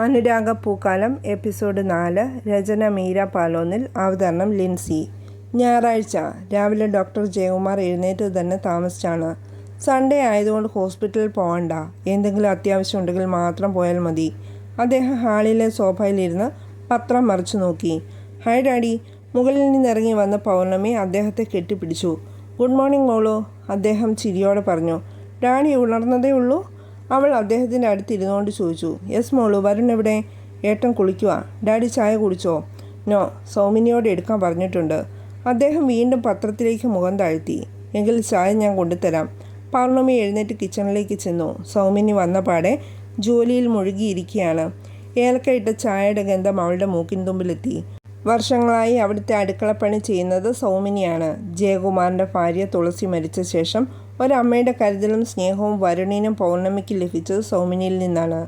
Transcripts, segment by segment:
അനുരാഗ പൂക്കാലം episode നാല് രചന മീര പാലോന്നിൽ അവതരണം ലിൻസി. ഞായറാഴ്ച രാവിലെ ഡോക്ടർ ജയകുമാർ എഴുന്നേറ്റ് തന്നെ താമസിച്ചാണ്. സൺഡേ ആയതുകൊണ്ട് ഹോസ്പിറ്റലിൽ പോകണ്ട എന്തെങ്കിലും അത്യാവശ്യം ഉണ്ടെങ്കിൽ മാത്രം പോയാൽ മതി. അദ്ദേഹം ഹാളിലെ സോഫയിലിരുന്ന് പത്രം മറിച്ചു നോക്കി. ഹായ് ഡാഡി മുകളിൽ നിന്നിറങ്ങി വന്ന പൗർണമി അദ്ദേഹത്തെ കെട്ടിപ്പിടിച്ചു. ഗുഡ് മോർണിംഗ് മോളു അദ്ദേഹം ചിരിയോടെ പറഞ്ഞു. ഡാഡി ഉണർന്നതേ ഉള്ളൂ. അവൾ അദ്ദേഹത്തിന്റെ അടുത്തിരുന്നുകൊണ്ട് ചോദിച്ചു യെസ് മോളു വരുൺ എവിടെ? ഏട്ടൻ കുളിക്കുക ഡാഡി ചായ കുടിച്ചോ? നോ സൗമിനിയോട് എടുക്കാൻ പറഞ്ഞിട്ടുണ്ട്. അദ്ദേഹം വീണ്ടും പത്രത്തിലേക്ക് മുഖം താഴ്ത്തി എങ്കിൽ ചായ ഞാൻ കൊണ്ടുതരാം. പൗർണമി എഴുന്നേറ്റ് കിച്ചണിലേക്ക് ചെന്നു. സൗമിനി വന്ന പാടെ ജോലിയിൽ മുഴുകിയിരിക്കുകയാണ്. ഏലക്കയിട്ട ചായയുടെ ഗന്ധം അവളുടെ മൂക്കിൻ തുമ്പിലെത്തി. വർഷങ്ങളായി അവിടുത്തെ അടുക്കളപ്പണി ചെയ്യുന്നത് സൗമിനിയാണ്. ജയകുമാറിന്റെ ഭാര്യ തുളസി മരിച്ച ശേഷം ഒരമ്മയുടെ കരുതലും സ്നേഹവും വരുണിനും പൗർണമിക്ക് ലഭിച്ചത് സൗമിനിയിൽ നിന്നാണ്.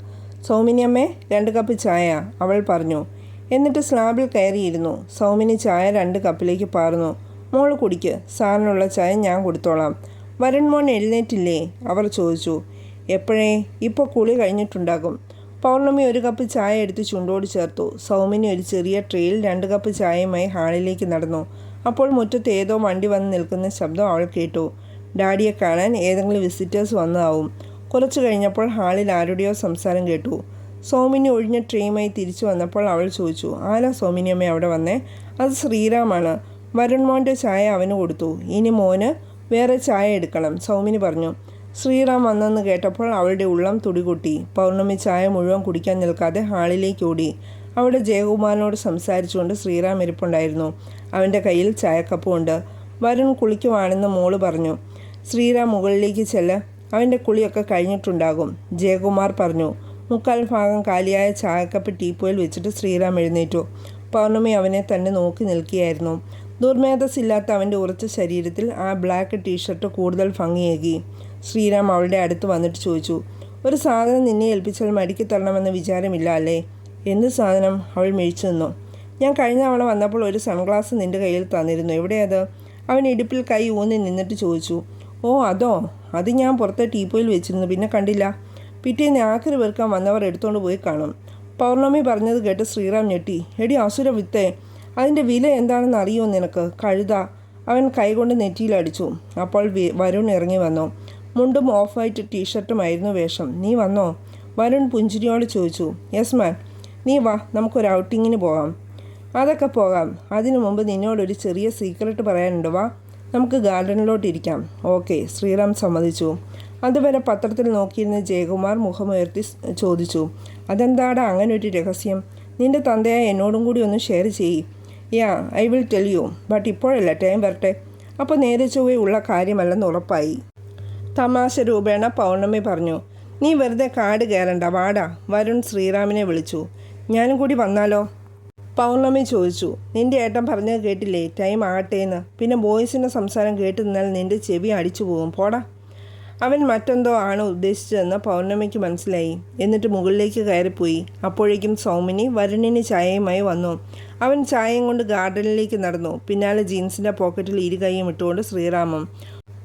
സൗമിനിയമ്മേ രണ്ട് കപ്പ് ചായ അവൾ പറഞ്ഞു. എന്നിട്ട് സ്ലാബിൽ കയറിയിരുന്നു. സൗമിനി ചായ രണ്ട് കപ്പിലേക്ക് പാർന്നു. മോൾ കുടിക്ക് സാറിനുള്ള ചായ ഞാൻ കൊടുത്തോളാം. വരുൺ മോൻ എഴുന്നേറ്റില്ലേ? അവർ ചോദിച്ചു. എപ്പോഴേ? ഇപ്പോൾ കുളി കഴിഞ്ഞിട്ടുണ്ടാകും. പൗർണമി ഒരു കപ്പ് ചായ എടുത്ത് ചുണ്ടോട് ചേർത്തു. സൗമിനി ഒരു ചെറിയ ട്രേയിൽ രണ്ട് കപ്പ് ചായയുമായി ഹാളിലേക്ക് നടന്നു. അപ്പോൾ മുറ്റത്ത് ഏതോ വണ്ടി വന്ന് നിൽക്കുന്ന ശബ്ദം അവൾ കേട്ടു. ഡാഡിയെ കാണാൻ ഏതെങ്കിലും വിസിറ്റേഴ്സ് വന്നതാവും. കുറച്ചു കഴിഞ്ഞപ്പോൾ ഹാളിൽ ആരുടെയോ സംസാരം കേട്ടു. സോമിനി ഒഴിഞ്ഞ ട്രെയിനുമായി തിരിച്ചു വന്നപ്പോൾ അവൾ ചോദിച്ചു ആരാ സോമിനിയമ്മ അവിടെ വന്നേ? അത് ശ്രീറാമാണ് വരുൺ മോന്റെ ചായ അവന് കൊടുത്തു. ഇനി മോന് വേറെ ചായ എടുക്കണം സൗമിനി പറഞ്ഞു. ശ്രീറാം വന്നെന്ന് കേട്ടപ്പോൾ അവളുടെ ഉള്ളം തുടികൊട്ടി. പൗർണമി ചായ മുഴുവൻ കുടിക്കാൻ നിൽക്കാതെ ഹാളിലേക്ക് ഓടി. അവിടെ ജയകുമാരനോട് സംസാരിച്ചുകൊണ്ട് ശ്രീറാം ഇരിപ്പുണ്ടായിരുന്നു. അവന്റെ കയ്യിൽ ചായക്കപ്പുണ്ട്. വരുൺ കുളിക്കുവാണെന്ന് മോൾ പറഞ്ഞു. ശ്രീറാം മുകളിലേക്ക് ചെല്ല്. അവന്റെ കുളിയൊക്കെ കഴിഞ്ഞിട്ടുണ്ടാകും. ജയകുമാർ പറഞ്ഞു. മുക്കാൽ ഭാഗം കാലിയായ ചായക്കപ്പ് ടീപ്പോയിൽ വെച്ചിട്ട് ശ്രീറാം എഴുന്നേറ്റു. പൗർണമി അവനെ തന്നെ നോക്കി നിൽക്കുകയായിരുന്നു. ദുർമേധസ് ഇല്ലാത്ത അവന്റെ ഉറച്ച ശരീരത്തിൽ ആ ബ്ലാക്ക് ടീഷർട്ട് കൂടുതൽ ഭംഗിയേകി. ശ്രീറാം അവളുടെ അടുത്ത് വന്നിട്ട് ചോദിച്ചു ഒരു സാധനം നിന്നെ ഏൽപ്പിച്ചാൽ മടിക്കി തരണമെന്ന വിചാരമില്ല അല്ലേ? എന്ത് സാധനം? അവൾ മേഴിച്ചു നിന്നു. ഞാൻ കഴിഞ്ഞ തവണ വന്നപ്പോൾ ഒരു സൺഗ്ലാസ് നിന്റെ കയ്യിൽ തന്നിരുന്നു. എവിടെയത്? അവൻ ഇടുപ്പിൽ കൈ ഊന്നി നിന്നിട്ട് ചോദിച്ചു ഓ അതോ? അത് ഞാൻ പുറത്തെ ടീപ്പോയിൽ വെച്ചിരുന്നു. പിന്നെ കണ്ടില്ല. പിറ്റേന്ന് ആക്കരി വെറുക്കാൻ വന്നവർ എടുത്തുകൊണ്ട് പോയി കാണും. പൗർണമി പറഞ്ഞത് കേട്ട് ശ്രീറാം ഞെട്ടി. എടി അസുര വിത്തേ അതിന്റെ വില എന്താണെന്ന് അറിയുമോ നിനക്ക്? കഴുത. അവൻ കൈകൊണ്ട് നെറ്റിയിലടിച്ചു അപ്പോൾ വരുൺ ഇറങ്ങി വന്നു. മുണ്ടും ഓഫ് വൈറ്റ് ടീഷർട്ടുമായിരുന്നു വേഷം. നീ വന്നോ? വരുൺ പുഞ്ചിരിയോട് ചോദിച്ചു. യെസ് മാൻ നീ വാ നമുക്കൊരു ഔട്ടിങ്ങിന് പോകാം. അതൊക്കെ പോകാം. അതിനു മുമ്പ് നിന്നോടൊരു ചെറിയ സീക്രട്ട് പറയാനുണ്ട്. വാ നമുക്ക് ഗാർഡനിലോട്ട് ഇരിക്കാം. ഓക്കെ ശ്രീറാം സമ്മതിച്ചു. അതുവരെ പത്രത്തിൽ നോക്കിയിരുന്ന ജയകുമാർ മുഖമുയർത്തി ചോദിച്ചു. അതെന്താടാ അങ്ങനെ ഒരു രഹസ്യം? നിന്റെ തന്തയായ എന്നോടും കൂടി ഒന്ന് ഷെയർ ചെയ്യ്. Yeah I will tell you but ഇപ്പോഴല്ല ടൈം വരട്ടെ. അപ്പോൾ നേരെ ചൊവ്വേ ഉള്ള കാര്യമല്ലെന്ന് ഉറപ്പായി. തമാശ രൂപേണ പൗർണമി പറഞ്ഞു. നീ വെറുതെ കാട് കയറണ്ട വാടാ വരുൺ ശ്രീറാമിനെ വിളിച്ചു. ഞാനും കൂടി വന്നാലോ? പൗർണമി ചോദിച്ചു. നിന്റെ ഏട്ടൻ പറഞ്ഞത് കേട്ടില്ലേ? ടൈം ആകട്ടേന്ന്. പിന്നെ ബോയ്സിന്റെ സംസാരം കേട്ട് നിന്നാൽ നിന്റെ ചെവി അടിച്ചു പോകും. പോടാ. അവൻ മറ്റെന്തോ ആണ് ഉദ്ദേശിച്ചതെന്ന് പൗർണമിക്ക് മനസ്സിലായി. എന്നിട്ട് മുകളിലേക്ക് കയറിപ്പോയി. അപ്പോഴേക്കും സൗമിനി വരുണിന് ചായയുമായി വന്നു. അവൻ ചായയും കൊണ്ട് ഗാർഡനിലേക്ക് നടന്നു. പിന്നാലെ ജീൻസിന്റെ പോക്കറ്റിൽ ഇരു കൈയും ഇട്ടുകൊണ്ട് ശ്രീറാമം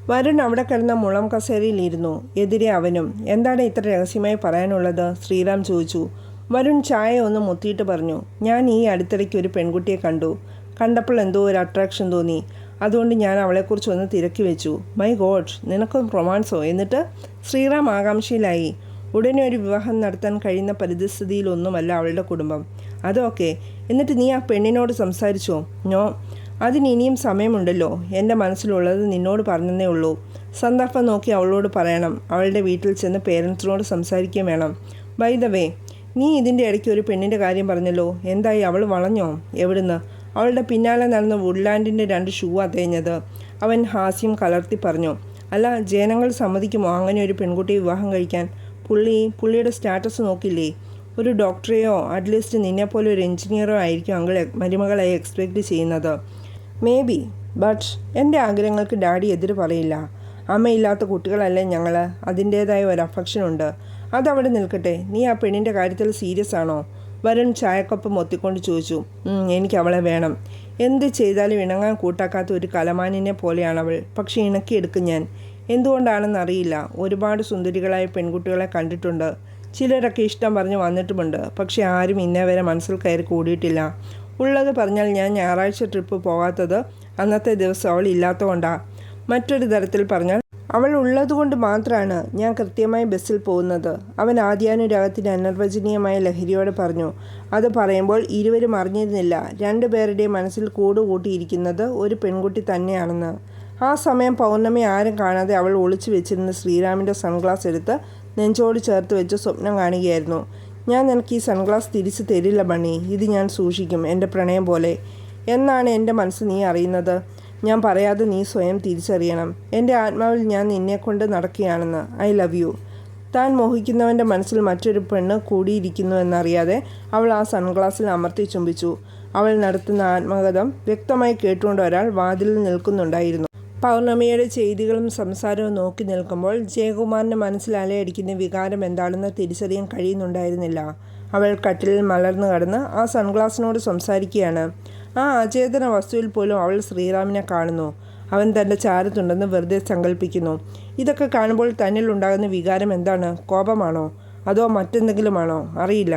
വരുൺ അവിടെ കിടന്ന മുളം കസേരയിലിരുന്നു. എതിരെ അവനും എന്താണ് ഇത്ര രഹസ്യമായി പറയാനുള്ളത്? ശ്രീറാം ചോദിച്ചു. വരുൺ ചായ ഒന്ന് മുത്തിയിട്ട് പറഞ്ഞു ഞാൻ ഈ അടുത്തിടയ്ക്ക് ഒരു പെൺകുട്ടിയെ കണ്ടു. കണ്ടപ്പോൾ എന്തോ ഒരു അട്രാക്ഷൻ തോന്നി. അതുകൊണ്ട് ഞാൻ അവളെക്കുറിച്ച് ഒന്ന് തിരക്കി വെച്ചു. മൈ ഗോഡ് നിനക്കൊന്ന് റൊമാൻസോ എന്നിട്ട് ശ്രീറാം ആകാംക്ഷയിലായി. ഉടനെ ഒരു വിവാഹം നടത്താൻ കഴിയുന്ന പരിതസ്ഥിതിയിലൊന്നുമല്ല അവളുടെ കുടുംബം. അതൊക്കെ എന്നിട്ട് നീ ആ പെണ്ണിനോട് സംസാരിച്ചോ? നോ അതിന് ഇനിയും സമയമുണ്ടല്ലോ. എന്റെ മനസ്സിലുള്ളത് നിന്നോട് പറഞ്ഞതേ ഉള്ളൂ. സന്ദർഭം നോക്കി അവളോട് പറയണം. അവളുടെ വീട്ടിൽ ചെന്ന് പേരൻസിനോട് സംസാരിക്കുകയും വേണം. ബൈ വേ നീ ഇതിന്റെ ഇടയ്ക്ക് ഒരു പെണ്ണിന്റെ കാര്യം പറഞ്ഞല്ലോ. എന്തായി അവൾ വളഞ്ഞോ? എവിടുന്ന്? അവളുടെ പിന്നാലെ നടന്ന വുഡ്ലാൻഡിന്റെ രണ്ട് ഷൂ അതേഞ്ഞത്. അവൻ ഹാസ്യം കലർത്തി പറഞ്ഞു. അല്ല ജനങ്ങൾ സമ്മതിക്കുമോ അങ്ങനെ ഒരു പെൺകുട്ടി വിവാഹം കഴിക്കാൻ? പുള്ളി പുള്ളിയുടെ സ്റ്റാറ്റസ് നോക്കില്ലേ? ഒരു ഡോക്ടറെയോ അറ്റ്ലീസ്റ്റ് നിന്നെപ്പോലെ ഒരു എഞ്ചിനീയറോ ആയിരിക്കും അങ്കിൾ മരുമകളായി എക്സ്പെക്റ്റ് ചെയ്യുന്നത്. മേ ബി ബട്ട് എന്റെ ആഗ്രഹങ്ങൾക്ക് ഡാഡി എതിര് പറയില്ല. അമ്മയില്ലാത്ത കുട്ടികളല്ലേ ഞങ്ങൾ അതിന്റേതായ ഒരു അഫക്ഷൻ ഉണ്ട്. അതവിടെ നിൽക്കട്ടെ. നീ ആ പെണ്ണിന്റെ കാര്യത്തിൽ സീരിയസ് ആണോ? വരുൺ ചായക്കൊപ്പം മൊത്തിക്കൊണ്ട് ചോദിച്ചു. "ഉം, എനിക്ക് അവളെ വേണം. എന്ത് ചെയ്താലും ഇണങ്ങാൻ കൂട്ടാക്കാത്ത ഒരു കലമാനിനെ പോലെയാണ് അവൾ പക്ഷെ ഇണക്കിയെടുക്കും ഞാൻ. എന്തുകൊണ്ടാണെന്ന് അറിയില്ല ഒരുപാട് സുന്ദരികളായ പെൺകുട്ടികളെ കണ്ടിട്ടുണ്ട്. ചിലരൊക്കെ ഇഷ്ടം പറഞ്ഞ് വന്നിട്ടുമുണ്ട്. പക്ഷെ ആരും ഇന്നേ വരെ മനസ്സിൽ കയറി കൂടിയിട്ടില്ല. ഉള്ളത് പറഞ്ഞാൽ ഞാൻ ഞായറാഴ്ച ട്രിപ്പ് പോകാത്തത് അന്നത്തെ ദിവസം അവൾ ഇല്ലാത്തതുകൊണ്ടാണ് മറ്റൊരു തരത്തിൽ പറഞ്ഞാൽ അവൾ ഉള്ളതുകൊണ്ട് മാത്രമാണ് ഞാൻ കൃത്യമായി ബസ്സിൽ പോകുന്നത്. അവൻ ആദ്യാനുരാഗത്തിന്റെ അനർവചനീയമായ ലഹരിയോട് പറഞ്ഞു. അത് പറയുമ്പോൾ ഇരുവരും അറിഞ്ഞിരുന്നില്ല. രണ്ടുപേരുടെയും മനസ്സിൽ കൂടുകൂട്ടിയിരിക്കുന്നത് ഒരു പെൺകുട്ടി തന്നെയാണെന്ന്. ആ സമയം പൗർണമി ആരും കാണാതെ അവൾ ഒളിച്ചു വെച്ചിരുന്ന ശ്രീരാമിന്റെ സൺഗ്ലാസ് എടുത്ത് നെഞ്ചോട് ചേർത്ത് വെച്ച് സ്വപ്നം കാണുകയായിരുന്നു. ഞാൻ നിനക്ക് ഈ സൺഗ്ലാസ് തിരിച്ചു തരില്ല ബണ്ണി. ഇത് ഞാൻ സൂക്ഷിക്കും എന്റെ പ്രണയം പോലെ. എന്നാണ് എന്റെ മനസ്സ് നീ അറിയുന്നത്? ഞാൻ പറയാതെ നീ സ്വയം തിരിച്ചറിയണം. എന്റെ ആത്മാവിൽ ഞാൻ നിന്നെക്കൊണ്ട് നടക്കുകയാണെന്ന്. I love you. താൻ മോഹിക്കുന്നവന്റെ മനസ്സിൽ മറ്റൊരു പെണ്ണ് കൂടിയിരിക്കുന്നു എന്നറിയാതെ അവൾ ആ സൺഗ്ലാസ്സിൽ അമർത്തി ചുംബിച്ചു. അവൾ നടത്തുന്ന ആത്മകഥം വ്യക്തമായി കേട്ടുകൊണ്ട് ഒരാൾ വാതിലിൽ നിൽക്കുന്നുണ്ടായിരുന്നു. പൗർണമിയുടെ ചെയ്തികളും സംസാരവും നോക്കി നിൽക്കുമ്പോൾ ജയകുമാറിന്റെ മനസ്സിൽ അലയടിക്കുന്ന വികാരം എന്താണെന്ന് തിരിച്ചറിയാൻ കഴിയുന്നുണ്ടായിരുന്നില്ല. അവൾ കട്ടിലിൽ മലർന്നു കടന്ന് ആ സൺഗ്ലാസിനോട് സംസാരിക്കുകയാണ്. ആ അചേതന വസ്തുവിൽ പോലും അവൾ ശ്രീറാമിനെ കാണുന്നു. അവൻ തന്റെ ചാരത്തുണ്ടെന്ന് വെറുതെ സങ്കല്പിക്കുന്നു ഇതൊക്കെ കാണുമ്പോൾ തന്നിൽ ഉണ്ടാകുന്ന വികാരം എന്താണ്? കോപമാണോ? അതോ മറ്റെന്തെങ്കിലുമാണോ? അറിയില്ല.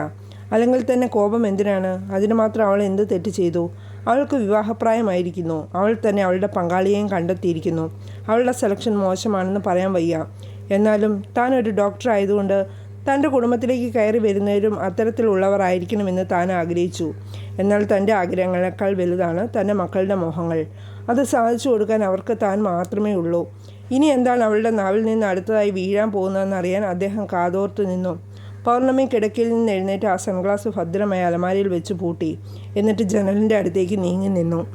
അല്ലെങ്കിൽ തന്നെ കോപം എന്തിനാണ്? അതിന് മാത്രം അവൾ എന്ത് തെറ്റ് ചെയ്തു? അവൾക്ക് വിവാഹപ്രായമായിരിക്കുന്നു. അവൾ തന്നെ അവളുടെ പങ്കാളിയെയും കണ്ടെത്തിയിരിക്കുന്നു. അവളുടെ സെലക്ഷൻ മോശമാണെന്ന് പറയാൻ വയ്യ. എന്നാലും താൻ ഒരു ഡോക്ടർ ആയതുകൊണ്ട് തന്റെ കുടുംബത്തിലേക്ക് കയറി വരുന്നവരും അത്തരത്തിലുള്ളവർ ആയിരിക്കണമെന്ന് താൻ ആഗ്രഹിച്ചു. എന്നാൽ തന്റെ ആഗ്രഹങ്ങളെക്കാൾ വലുതാണ് തന്റെ മക്കളുടെ മോഹങ്ങൾ. അത് സാധിച്ചു കൊടുക്കാൻ അവർക്ക് താൻ മാത്രമേ ഉള്ളൂ. ഇനി എന്താണ് അവളുടെ നാവിൽ നിന്ന് അടുത്തതായി വീഴാൻ പോകുന്നതെന്നറിയാൻ അദ്ദേഹം കാതോർത്തു നിന്നു. പൗർണമി കിടക്കയിൽ നിന്ന് എഴുന്നേറ്റ് ആ സൺഗ്ലാസ് ഭദ്രമായി അലമാരിയിൽ വെച്ച് പൂട്ടി. എന്നിട്ട് ജനലിന്റെ അടുത്തേക്ക് നീങ്ങി നിന്നു.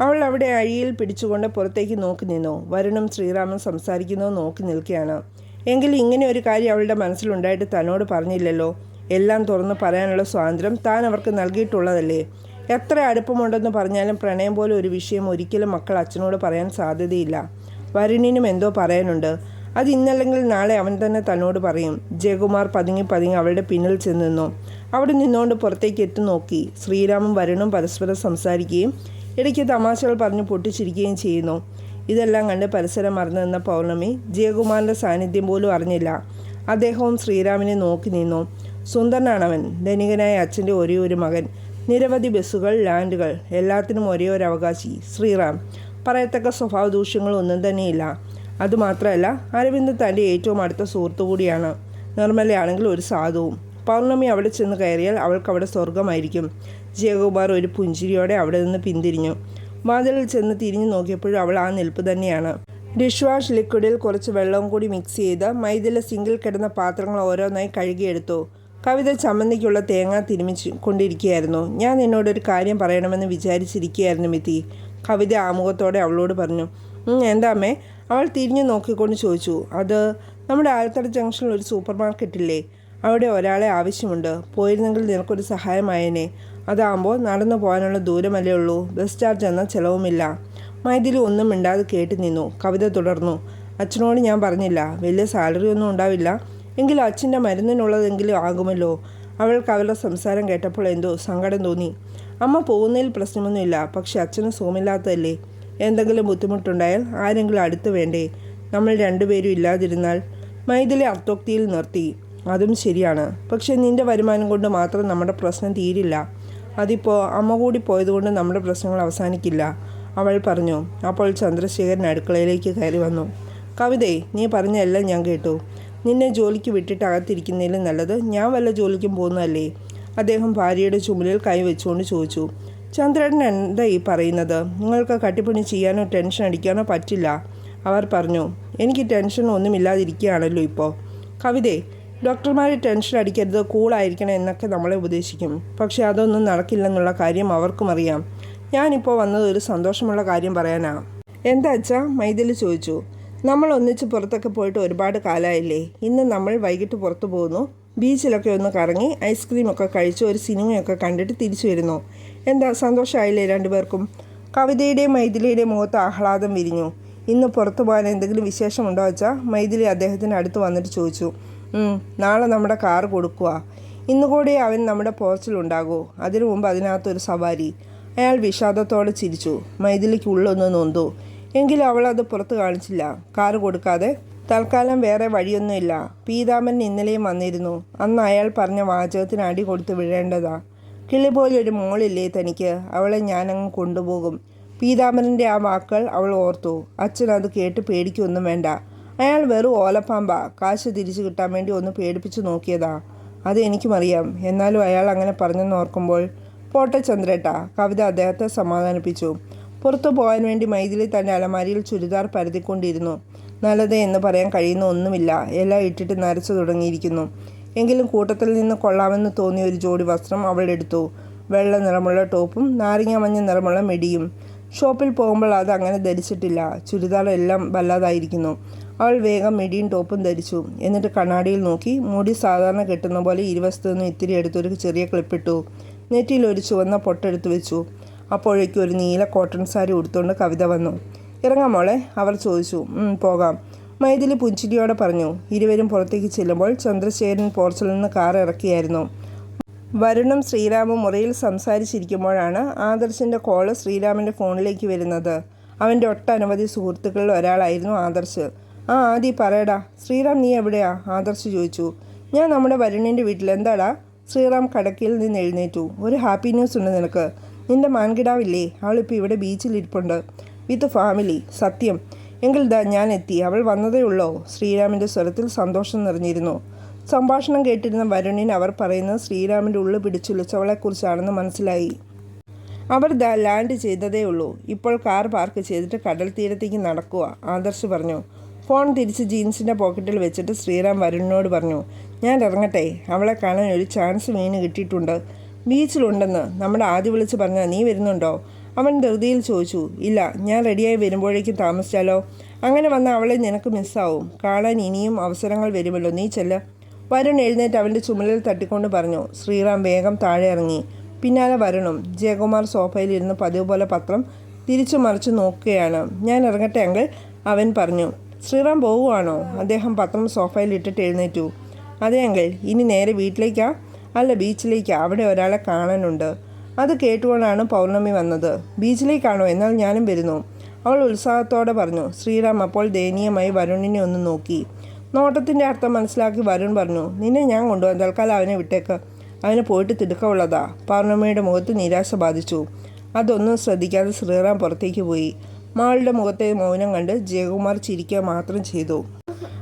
അവൾ അവിടെ അഴിയിൽ പിടിച്ചുകൊണ്ട് പുറത്തേക്ക് നോക്കി നിന്നു. വരുണും ശ്രീറാമും സംസാരിക്കുന്നോ നോക്കി നിൽക്കുകയാണ്. എങ്കിൽ ഇങ്ങനെ ഒരു കാര്യം അവളുടെ മനസ്സിലുണ്ടായിട്ട് തന്നോട് പറഞ്ഞില്ലല്ലോ. എല്ലാം തുറന്ന് പറയാനുള്ള സ്വാതന്ത്ര്യം താൻ അവർക്ക് നൽകിയിട്ടുള്ളതല്ലേ? എത്ര അടുപ്പമുണ്ടെന്ന് പറഞ്ഞാലും പ്രണയം പോലെ ഒരു വിഷയം ഒരിക്കലും മക്കൾ അച്ഛനോട് പറയാൻ സാധ്യതയില്ല. വരുണിനും എന്തോ പറയാനുണ്ട്. അത് ഇന്നല്ലെങ്കിൽ നാളെ അവൻ തന്നെ തന്നോട് പറയും ജയകുമാർ പതുങ്ങി പതുങ്ങി അവളുടെ പിന്നിൽ ചെന്ന് നിന്നു. അവിടെ നിന്നുകൊണ്ട് പുറത്തേക്ക് എത്തി നോക്കി. ശ്രീരാമും വരുണും പരസ്പരം സംസാരിക്കുകയും ഇടയ്ക്ക് തമാശകൾ പറഞ്ഞ് പൊട്ടിച്ചിരിക്കുകയും ചെയ്യുന്നു. ഇതെല്ലാം കണ്ട് പരിസരം മറന്നു നിന്ന പൗർണമി ജയകുമാറിന്റെ സാന്നിധ്യം പോലും അറിഞ്ഞില്ല. അദ്ദേഹവും ശ്രീരാമിനെ നോക്കി നിന്നു. സുന്ദരനാണവൻ ധനികനായ അച്ഛന്റെ ഒരേ ഒരു മകൻ. നിരവധി ബസ്സുകൾ ലാൻഡുകൾ എല്ലാത്തിനും ഒരേ ഒരു അവകാശി ശ്രീറാം. പറയത്തക്ക സ്വഭാവ ദൂഷ്യങ്ങളൊന്നും തന്നെയില്ല. അതുമാത്രമല്ല അരവിന്ദ് തന്റെ ഏറ്റവും അടുത്ത സുഹൃത്തു കൂടിയാണ്. നിർമ്മലയാണെങ്കിൽ ഒരു സാധുവും. പൗർണമി അവിടെ ചെന്ന് കയറിയാൽ അവൾക്ക് അവിടെ സ്വർഗമായിരിക്കും ജയകുമാർ ഒരു പുഞ്ചിരിയോടെ അവിടെ നിന്ന് പിന്തിരിഞ്ഞു. വാതിലിൽ ചെന്ന് തിരിഞ്ഞു നോക്കിയപ്പോഴും അവൾ ആ നിൽപ്പ് തന്നെയാണ്. ഡിഷ് വാഷ് ലിക്വിഡിൽ കുറച്ച് വെള്ളവും കൂടി മിക്സ് ചെയ്ത് മൈദിലെ സിങ്കിൽ കിടന്ന പാത്രങ്ങൾ ഓരോന്നായി കഴുകിയെടുത്തു. കവിത ചമ്മന്തിക്കുള്ള തേങ്ങ തിരുമിച്ച് കൊണ്ടിരിക്കുകയായിരുന്നു. ഞാൻ നിന്നോടൊരു കാര്യം പറയണമെന്ന് വിചാരിച്ചിരിക്കുകയായിരുന്നു മിത്തി കവിത ആമുഖത്തോടെ അവളോട് പറഞ്ഞു എന്താമേ അവൾ തിരിഞ്ഞു നോക്കിക്കൊണ്ട് ചോദിച്ചു അത് നമ്മുടെ ആലത്തട ജംഗ്ഷനിൽ ഒരു സൂപ്പർ മാർക്കറ്റില്ലേ അവിടെ ഒരാളെ ആവശ്യമുണ്ട്. പോയിരുന്നെങ്കിൽ നിനക്കൊരു സഹായമായേനെ. അതാകുമ്പോൾ നടന്നു പോകാനുള്ള ദൂരമല്ലേ ഉള്ളൂ. ബസ് ചാർജ് എന്ന ചിലവുമില്ല. മൈതിൽ ഒന്നും മിണ്ടാതെ കേട്ട് നിന്നു. കവിത തുടർന്നു അച്ഛനോട് ഞാൻ പറഞ്ഞില്ല. വലിയ സാലറി ഒന്നും ഉണ്ടാവില്ല. എങ്കിലും അച്ഛന്റെ മരുന്നിനുള്ളതെങ്കിലും ആകുമല്ലോ. അവൾക്ക് അവരുടെ സംസാരം കേട്ടപ്പോൾ എന്തോ സങ്കടം തോന്നി. അമ്മ പോകുന്നതിൽ പ്രശ്നമൊന്നുമില്ല. പക്ഷെ അച്ഛന് സുഖമില്ലാത്തതല്ലേ? എന്തെങ്കിലും ബുദ്ധിമുട്ടുണ്ടായാൽ ആരെങ്കിലും അടുത്ത് വേണ്ടേ? നമ്മൾ രണ്ടുപേരും ഇല്ലാതിരുന്നാൽ മൈഥിലെ അർത്ഥോക്തിയിൽ നിർത്തി. അതും ശരിയാണ്. പക്ഷേ നിന്റെ വരുമാനം കൊണ്ട് മാത്രം നമ്മുടെ പ്രശ്നം തീരില്ല. അതിപ്പോൾ അമ്മ കൂടി പോയതുകൊണ്ട് നമ്മുടെ പ്രശ്നങ്ങൾ അവസാനിക്കില്ല. അവൾ പറഞ്ഞു. അപ്പോൾ ചന്ദ്രശേഖരൻ അടുക്കളയിലേക്ക് കയറി വന്നു. കവിതേ നീ പറഞ്ഞ എല്ലാം ഞാൻ കേട്ടു. നിന്നെ ജോലിക്ക് വിട്ടിട്ട് അകത്തിരിക്കുന്നതിലും നല്ലത് ഞാൻ വല്ല ജോലിക്കും പോകുന്നതല്ലേ? അദ്ദേഹം ഭാര്യയുടെ ചുമലിൽ കൈവച്ചുകൊണ്ട് ചോദിച്ചു. ചന്ദ്രൻ എന്താ ഈ പറയുന്നത്? നിങ്ങൾക്ക് കട്ടിപ്പണി ചെയ്യാനോ ടെൻഷൻ അടിക്കാനോ പറ്റില്ല അവർ പറഞ്ഞു. എനിക്ക് ടെൻഷൻ ഒന്നുമില്ലാതിരിക്കുകയാണല്ലോ ഇപ്പോൾ കവിതേ ഡോക്ടർമാർ ടെൻഷൻ അടിക്കരുത് കൂളായിരിക്കണം എന്നൊക്കെ നമ്മളെ ഉപദേശിക്കും. പക്ഷേ അതൊന്നും നടക്കില്ലെന്നുള്ള കാര്യം അവർക്കും അറിയാം. ഞാനിപ്പോൾ വന്നത് ഒരു സന്തോഷമുള്ള കാര്യം പറയാനാണ് എന്താ അച്ഛാ? മൈതലി ചോദിച്ചു. നമ്മൾ ഒന്നിച്ച് പുറത്തൊക്കെ പോയിട്ട് ഒരുപാട് കാലമായില്ലേ ഇന്ന് നമ്മൾ വൈകിട്ട് പുറത്തു പോകുന്നു. ബീച്ചിലൊക്കെ ഒന്ന് കറങ്ങി ഐസ്ക്രീമൊക്കെ കഴിച്ച് ഒരു സിനിമയൊക്കെ കണ്ടിട്ട് തിരിച്ചു വരുന്നു. എന്താ സന്തോഷമായില്ലേ രണ്ടുപേർക്കും? കവിതയുടെയും മൈഥിലിയുടെയും മുഖത്ത് ആഹ്ലാദം വിരിഞ്ഞു. ഇന്ന് പുറത്തു പോകാൻ എന്തെങ്കിലും വിശേഷമുണ്ടോ വെച്ചാൽ മൈഥിലി അദ്ദേഹത്തിന് അടുത്ത് വന്നിട്ട് ചോദിച്ചു. നാളെ നമ്മുടെ കാർ കൊടുക്കുക. ഇന്നു കൂടി അവൻ നമ്മുടെ പോർച്ചിലുണ്ടാകൂ അതിനു മുമ്പ് അതിനകത്തൊരു സവാരി. അയാൾ വിഷാദത്തോടെ ചിരിച്ചു. മൈഥിലിക്ക് ഉള്ളൊന്ന് നൊന്തു. എങ്കിലും അവൾ അത് പുറത്ത് കാണിച്ചില്ല. കാറ് കൊടുക്കാതെ തൽക്കാലം വേറെ വഴിയൊന്നുമില്ല. പീതാമൻ ഇന്നലെയും വന്നിരുന്നു. അന്ന് അയാൾ പറഞ്ഞ വാചകത്തിന് അടി കൊടുത്ത് വിഴേണ്ടതാ കിളി പോലൊരു മോളില്ലേ തനിക്ക്? അവളെ ഞാനങ്ങ് കൊണ്ടുപോകും. പീതാമരന്റെ ആ വാക്കുകൾ അവൾ ഓർത്തു. അച്ഛൻ അത് കേട്ട് പേടിക്കൊന്നും വേണ്ട. അയാൾ വെറും ഓലപ്പാമ്പ. കാശ് തിരിച്ചു കിട്ടാൻ വേണ്ടി ഒന്ന് പേടിപ്പിച്ചു നോക്കിയതാ. അത് എനിക്കും അറിയാം. എന്നാലും അയാൾ അങ്ങനെ പറഞ്ഞെന്ന് ഓർക്കുമ്പോൾ പോട്ടെ ചന്ദ്രേട്ട കവിത അദ്ദേഹത്തെ സമാധാനിപ്പിച്ചു. പുറത്തു പോകാൻ വേണ്ടി മൈഥിലി തന്റെ അലമാരിയിൽ ചുരിദാർ പരതിക്കൊണ്ടിരുന്നു. നല്ലത് എന്ന് പറയാൻ കഴിയുന്ന ഒന്നുമില്ല. എല്ലാം ഇട്ടിട്ട് നരച്ചു തുടങ്ങിയിരിക്കുന്നു. എങ്കിലും കൂട്ടത്തിൽ നിന്ന് കൊള്ളാമെന്ന് തോന്നിയ ഒരു ജോഡി വസ്ത്രം അവൾ എടുത്തു. വെള്ള നിറമുള്ള ടോപ്പും നാരങ്ങ മഞ്ഞ നിറമുള്ള മെടിയും. ഷോപ്പിൽ പോകുമ്പോൾ അത് അങ്ങനെ ധരിച്ചിട്ടില്ല. ചുരിദാർ എല്ലാം വല്ലാതായിരിക്കുന്നു. അവൾ വേഗം മെടിയും ടോപ്പും ധരിച്ചു. എന്നിട്ട് കണ്ണാടിയിൽ നോക്കി മുടി സാധാരണ കെട്ടുന്ന പോലെ ഇരുവശത്തു നിന്നും ഇത്തിരി എടുത്തൊരു ചെറിയ ക്ലിപ്പിട്ടു നെറ്റിയിൽ ഒരു ചുവന്ന പൊട്ടെടുത്ത് വെച്ചു. അപ്പോഴേക്കും ഒരു നീല കോട്ടൺ സാരി ഉടുത്തുകൊണ്ട് കവിത വന്നു. ഇറങ്ങാം മോളെ അവർ ചോദിച്ചു. "ഉം, പോകാം. മൈഥിലി പുഞ്ചിരിയോടെ പറഞ്ഞു. ഇരുവരും പുറത്തേക്ക് ചെല്ലുമ്പോൾ ചന്ദ്രശേഖരൻ പോർച്ചിൽ നിന്ന് കാർ ഇറക്കിയായിരുന്നു. വരുണും ശ്രീരാമും മുറിയിൽ സംസാരിച്ചിരിക്കുമ്പോഴാണ് ആദർശിന്റെ കോൾ ശ്രീരാമിന്റെ ഫോണിലേക്ക് വരുന്നത്. അവന്റെ ഒട്ടനവധി സുഹൃത്തുക്കളിൽ ഒരാളായിരുന്നു ആദർശ്. ആ ആദി പറയടാ. ശ്രീറാം നീ എവിടെയാ? ആദർശ് ചോദിച്ചു. ഞാൻ നമ്മുടെ വരുണിന്റെ വീട്ടിൽ. എന്താടാ? ശ്രീറാം കടക്കിയിൽ നിന്ന് എഴുന്നേറ്റു. ഒരു ഹാപ്പി ന്യൂസ് ഉണ്ട് നിനക്ക്. നിന്റെ മാൻകിടാവില്ലേ? അവളിപ്പോൾ ഇവിടെ ബീച്ചിൽ ഇരിപ്പുണ്ട്. With family. സത്യം. എങ്കിൽ ദാ ഞാൻ എത്തി. അവൾ വന്നതേ ഉള്ളോ? ശ്രീരാമിന്റെ സ്വരത്തിൽ സന്തോഷം നിറഞ്ഞിരുന്നു. സംഭാഷണം കേട്ടിരുന്ന വരുണിന് അവർ പറയുന്നത് ശ്രീരാമിന്റെ ഉള്ളു പിടിച്ചുലച്ചവളെക്കുറിച്ചാണെന്ന് മനസ്സിലായി. അവർ ദാ ലാൻഡ് ചെയ്തതേ ഉള്ളൂ. ഇപ്പോൾ കാർ പാർക്ക് ചെയ്തിട്ട് കടൽ തീരത്തേക്ക് നടക്കുക ആദർശ് പറഞ്ഞു. ഫോൺ തിരിച്ച് ജീൻസിന്റെ പോക്കറ്റിൽ വെച്ചിട്ട് ശ്രീറാം വരുണിനോട് പറഞ്ഞു ഞാൻ ഇറങ്ങട്ടെ. അവളെ കാണാൻ ഒരു ചാൻസ് വീണ് കിട്ടിയിട്ടുണ്ട്. ബീച്ചിലുണ്ടെന്ന് നമ്മുടെ ആദ്യം വിളിച്ച് പറഞ്ഞാൽ നീ വരുന്നുണ്ടോ? അവൻ ധൃതിയിൽ ചോദിച്ചു ഇല്ല ഞാൻ റെഡിയായി വരുമ്പോഴേക്കും താമസിച്ചാലോ? അങ്ങനെ വന്ന അവളെ നിനക്ക് മിസ്സാവും. കാണാൻ ഇനിയും അവസരങ്ങൾ വരുമല്ലോ. നീ ചെല്ല. വരുൺ എഴുന്നേറ്റ് അവന്റെ ചുമലിൽ തട്ടിക്കൊണ്ട് പറഞ്ഞു ശ്രീറാം വേഗം താഴെ ഇറങ്ങി. പിന്നാലെ വരണം. ജയകുമാർ സോഫയിലിരുന്ന് പതിവ് പോലെ പത്രം തിരിച്ചു മറിച്ച് നോക്കുകയാണ്. ഞാൻ ഇറങ്ങട്ടെ അങ്കിൾ അവൻ പറഞ്ഞു. ശ്രീറാം പോവുകയാണോ അദ്ദേഹം പത്രം സോഫയിൽ ഇട്ടിട്ട് എഴുന്നേറ്റു. അതെ അങ്കിൾ ഇനി നേരെ വീട്ടിലേക്കാ? അല്ല ബീച്ചിലേക്കാ. അവിടെ ഒരാളെ കാണാനുണ്ട്. അത് കേട്ടുകൊണ്ടാണ് പൗർണമി വന്നത്. ബീച്ചിലേക്കാണോ? എന്നാൽ ഞാനും വരുന്നു. അവൾ ഉത്സാഹത്തോടെ പറഞ്ഞു. ശ്രീറാം അപ്പോൾ ദയനീയമായി വരുണിനെ ഒന്ന് നോക്കി. നോട്ടത്തിന്റെ അർത്ഥം മനസ്സിലാക്കി വരുൺ പറഞ്ഞു. നിന്നെ ഞാൻ കൊണ്ടുപോകാൻ തൽക്കാലം അവനെ വിട്ടേക്ക്. അവന് പോയിട്ട് തിടുക്കമുള്ളതാ. പൗർണമിയുടെ മുഖത്ത് നിരാശ ബാധിച്ചു. അതൊന്നും ശ്രദ്ധിക്കാതെ ശ്രീറാം പുറത്തേക്ക് പോയി. മാളുടെ മുഖത്തെ മൗനം കണ്ട് ജയകുമാർ ചിരിക്കുക മാത്രം ചെയ്തു.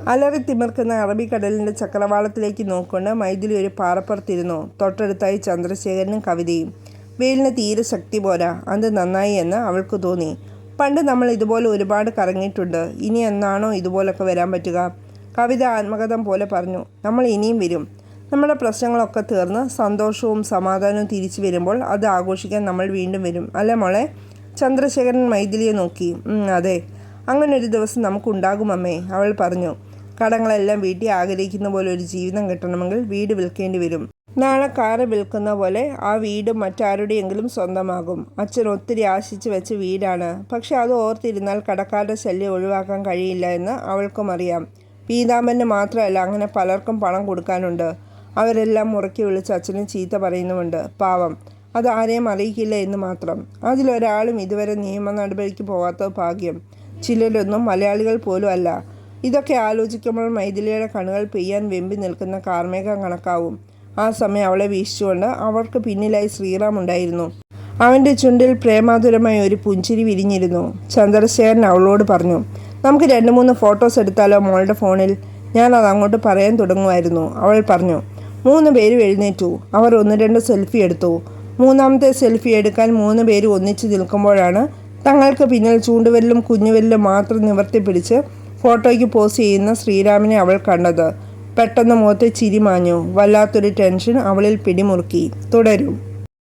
അലറി തിമിർക്കുന്ന അറബിക്കടലിന്റെ ചക്രവാളത്തിലേക്ക് നോക്കൊണ്ട് മൈഥിലി ഒരു പാറപ്പുറത്തിരുന്നു. തൊട്ടടുത്തായി ചന്ദ്രശേഖരനും കവിതയും. വെയിലിന് തീരെ ശക്തി പോരാ. അത് നന്നായി എന്ന് അവൾക്ക് തോന്നി. പണ്ട് നമ്മൾ ഇതുപോലെ ഒരുപാട് കറങ്ങിയിട്ടുണ്ട്. ഇനി എന്നാണോ ഇതുപോലൊക്കെ വരാൻ പറ്റുക? കവിത ആത്മകഥം പോലെ പറഞ്ഞു. നമ്മൾ ഇനിയും വരും. നമ്മുടെ പ്രശ്നങ്ങളൊക്കെ തീർന്ന് സന്തോഷവും സമാധാനവും തിരിച്ചു വരുമ്പോൾ അത് ആഘോഷിക്കാൻ നമ്മൾ വീണ്ടും വരും. അല്ലേ മോളെ? ചന്ദ്രശേഖരൻ മൈഥിലിയെ നോക്കി. അതെ. അങ്ങനെ ഒരു ദിവസം നമുക്കുണ്ടാകും അമ്മേ അവൾ പറഞ്ഞു. കടങ്ങളെല്ലാം വീട്ടിൽ ആഗ്രഹിക്കുന്ന പോലെ ഒരു ജീവിതം കിട്ടണമെങ്കിൽ വീട് വിൽക്കേണ്ടി വരും. നാളെ കാറ് വിൽക്കുന്ന പോലെ ആ വീട് മറ്റാരുടെയെങ്കിലും സ്വന്തമാകും. അച്ഛൻ ഒത്തിരി ആശിച്ചു വെച്ച വീടാണ്. പക്ഷെ അത് ഓർത്തിരുന്നാൽ കടക്കാരുടെ ശല്യം ഒഴിവാക്കാൻ കഴിയില്ല എന്ന് അവൾക്കും അറിയാം. പീതാമ്പന് മാത്രമല്ല അങ്ങനെ പലർക്കും പണം കൊടുക്കാനുണ്ട്. അവരെല്ലാം മുറക്കി വിളിച്ച് അച്ഛനെ ചീത്ത പറയുന്നുമുണ്ട്. പാവം. അത് ആരെയും അറിയിക്കില്ല എന്ന് മാത്രം. അതിലൊരാളും ഇതുവരെ നിയമ നടപടിക്ക് പോകാത്ത ഭാഗ്യം. ചിലരൊന്നും മലയാളികൾ പോലും അല്ല. ഇതൊക്കെ ആലോചിക്കുമ്പോൾ മൈഥിലിയുടെ കണ്ണുകൾ പെയ്യാൻ വെമ്പി നിൽക്കുന്ന കാർമേഘം കണക്കാവും. ആ സമയം അവളെ വീശിച്ചുകൊണ്ട് അവൾക്ക് പിന്നിലായി ശ്രീറാം ഉണ്ടായിരുന്നു. അവന്റെ ചുണ്ടിൽ പ്രേമാതുരമായ ഒരു പുഞ്ചിരി വിരിഞ്ഞിരുന്നു. ചന്ദ്രശേഖരൻ അവളോട് പറഞ്ഞു നമുക്ക് രണ്ട് മൂന്ന് ഫോട്ടോസ് എടുത്താലോ മോളുടെ ഫോണിൽ? ഞാൻ അത് അങ്ങോട്ട് പറയാൻ തുടങ്ങുമായിരുന്നു. അവൾ പറഞ്ഞു മൂന്ന് പേര് എഴുന്നേറ്റു. അവർ ഒന്ന് രണ്ട് സെൽഫി എടുത്തു. മൂന്നാമത്തെ സെൽഫി എടുക്കാൻ മൂന്ന് പേര് ഒന്നിച്ച് നിൽക്കുമ്പോഴാണ് തങ്ങൾക്ക് പിന്നിൽ ചൂണ്ടുവെല്ലും കുഞ്ഞുവെല്ലും മാത്രം നിവർത്തിപ്പിടിച്ച് ഫോട്ടോയ്ക്ക് പോസ് ചെയ്യുന്ന ശ്രീരാമിനെ അവൾ കണ്ടത്. പെട്ടെന്ന് മുഖത്തെ ചിരിമാഞ്ഞു വല്ലാത്തൊരു ടെൻഷൻ അവളിൽ പിടിമുറുക്കി. തുടരും.